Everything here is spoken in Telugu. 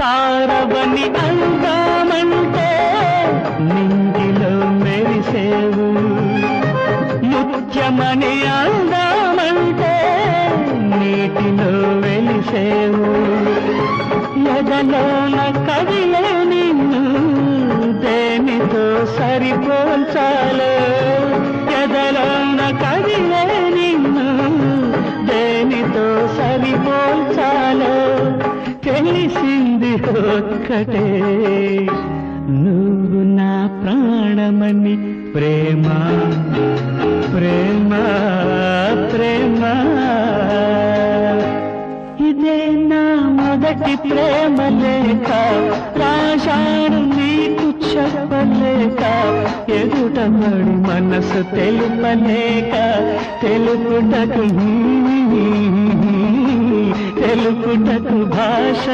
తారవని అందామంటే నింగిలో మెరిసేవు. ముఖ్యమని అందామంటే నీటిలో వెలిసేవు. ఎదలోన కవిలే నిన్ను దేనితో సరిపోల్చాలే? ఎదలోన కవిలే తెలిసింది ఒక్కటే. నువ్వు నా ప్రాణమని ప్రేమ ప్రేమ ప్రేమ. ఇదే నా మొదటి ప్రేమ లేక రాశాడు నీకు చెప్పలేక ఎదుటబడి మనసు తెలుపలేక తెలుపుటకు తెలుపుటకు భాష